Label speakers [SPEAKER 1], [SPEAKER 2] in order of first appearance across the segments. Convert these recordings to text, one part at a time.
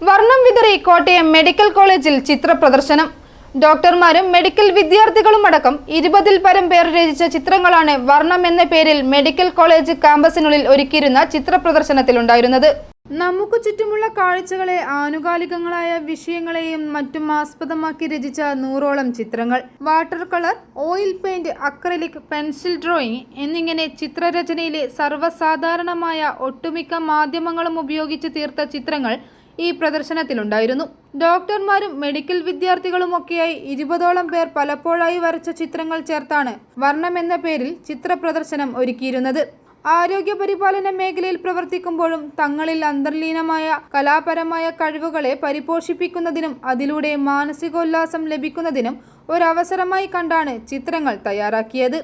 [SPEAKER 1] വർണം വിതറി കോട്ടയം മെഡിക്കൽ കോളേജിൽ ചിത്ര പ്രദർശനം ഡോക്ടർമാരും മെഡിക്കൽ വിദ്യാർത്ഥികളും അടക്കം ഇരുപതിൽ പരം പേർ രചിച്ച ചിത്രങ്ങളാണ് വർണം എന്ന പേരിൽ മെഡിക്കൽ കോളേജ് ക്യാമ്പസിനുള്ളിൽ ഒരുക്കിയിരുന്ന ചിത്ര പ്രദർശനത്തിലുണ്ടായിരുന്നത് നമുക്ക് ചുറ്റുമുള്ള കാഴ്ചകളെ ആനുകാലികങ്ങളായ വിഷയങ്ങളെയും മറ്റും ആസ്പദമാക്കി രചിച്ച നൂറോളം ചിത്രങ്ങൾ. Water colour oil paint acrylic pencil drawing എന്നിങ്ങനെ ചിത്രരചനയിലെ സർവസാധാരണമായ ഒട്ടുമിക്ക മാധ്യമങ്ങളും ഉപയോഗിച്ച് തീർത്ത ചിത്രങ്ങൾ ഈ പ്രദർശനത്തിലുണ്ടായിരുന്നു. ഡോക്ടർമാരും മെഡിക്കൽ വിദ്യാർത്ഥികളുമൊക്കെയായി ഇരുപതോളം പേർ പലപ്പോഴായി വരച്ച ചിത്രങ്ങൾ ചേർത്താണ് വർണം എന്ന പേരിൽ ചിത്ര പ്രദർശനം ഒരുക്കിയിരുന്നത്. ആരോഗ്യ പരിപാലന മേഖലയിൽ പ്രവർത്തിക്കുമ്പോഴും തങ്ങളിൽ അന്തർലീനമായ കലാപരമായ കഴിവുകളെ പരിപോഷിപ്പിക്കുന്നതിനും അതിലൂടെ മാനസികോല്ലാസം ലഭിക്കുന്നതിനും ഒരവസരമായി കണ്ടാണ് ചിത്രങ്ങൾ തയ്യാറാക്കിയത്.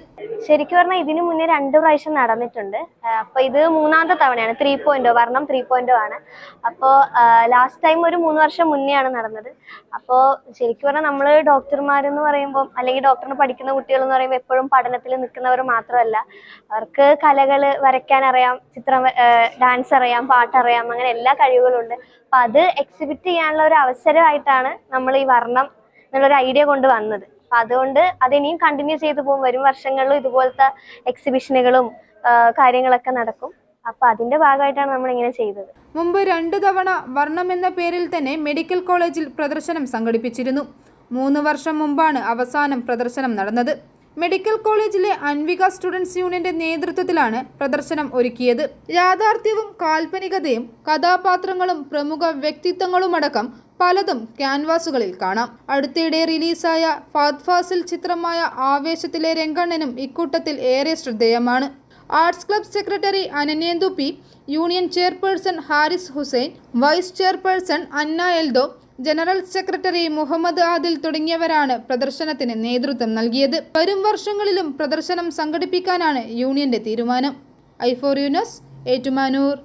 [SPEAKER 2] ശരിക്കും പറഞ്ഞാൽ ഇതിനു മുന്നേ രണ്ട് പ്രാവശ്യം നടന്നിട്ടുണ്ട്. അപ്പൊ ഇത് മൂന്നാമത്തെ തവണയാണ്. ത്രീ പോയിന്റോ വർണം ത്രീ പോയിന്റോ ആണ്. അപ്പോൾ ലാസ്റ്റ് ടൈം ഒരു മൂന്ന് വർഷം മുന്നെയാണ് നടന്നത്. അപ്പോൾ ശരിക്കും പറഞ്ഞാൽ നമ്മൾ ഡോക്ടർമാരെന്ന് പറയുമ്പോൾ അല്ലെങ്കിൽ ഡോക്ടറിന് പഠിക്കുന്ന കുട്ടികൾ എന്ന് പറയുമ്പോൾ എപ്പോഴും പഠനത്തിൽ നിൽക്കുന്നവർ മാത്രമല്ല. അവർക്ക് കലകൾ വരയ്ക്കാൻ അറിയാം ചിത്രം ഡാൻസ് അറിയാം പാട്ടറിയാം അങ്ങനെ എല്ലാ കഴിവുകളുണ്ട് അപ്പൊ അത് എക്സിബിറ്റ് ചെയ്യാനുള്ള ഒരു അവസരമായിട്ടാണ് നമ്മൾ ഈ വർണം എന്നുള്ളൊരു ഐഡിയ കൊണ്ട് വന്നത്. അപ്പൊ അതുകൊണ്ട് അതിനിയും കണ്ടിന്യൂ ചെയ്തു പോകും. വരും വർഷങ്ങളിലും ഇതുപോലത്തെ എക്സിബിഷനുകളും കാര്യങ്ങളൊക്കെ നടക്കും. അപ്പൊ അതിന്റെ ഭാഗമായിട്ടാണ് നമ്മൾ ഇങ്ങനെ ചെയ്തത്.
[SPEAKER 1] മുമ്പ് രണ്ടു തവണ വർണം എന്ന പേരിൽ തന്നെ മെഡിക്കൽ കോളേജിൽ പ്രദർശനം സംഘടിപ്പിച്ചിരുന്നു. മൂന്ന് വർഷം മുമ്പാണ് അവസാനം പ്രദർശനം നടന്നത്. മെഡിക്കൽ കോളേജിലെ അൻവിക സ്റ്റുഡൻസ് യൂണിയന്റെ നേതൃത്വത്തിലാണ് പ്രദർശനം ഒരുക്കിയത്. യാഥാർത്ഥ്യവും കാൽപ്പനികതയും കഥാപാത്രങ്ങളും പ്രമുഖ വ്യക്തിത്വങ്ങളുമടക്കം പലതും ക്യാൻവാസുകളിൽ കാണാം. അടുത്തിടെ റിലീസായ ഫാദ് ഫാസിൽ ചിത്രമായ ആവേശത്തിലെ രംഗണ്ണനും ഇക്കൂട്ടത്തിൽ ഏറെ ശ്രദ്ധേയമാണ്. Arts club secretary Ananyendu P union chairperson Haris Hussain vice chairperson Anna Eldho general secretary Muhammad Adil തുടങ്ങിയവരാണ് പ്രദർശനത്തിന് നേതൃത്വം നൽകിയത്. വരും വർഷങ്ങളിലും പ്രദർശനം സംഘടിപ്പിക്കാനാണ് യൂണിയന്റെ തീരുമാനം. ഐഫോർ യൂനസ് ഏറ്റുമാനൂർ.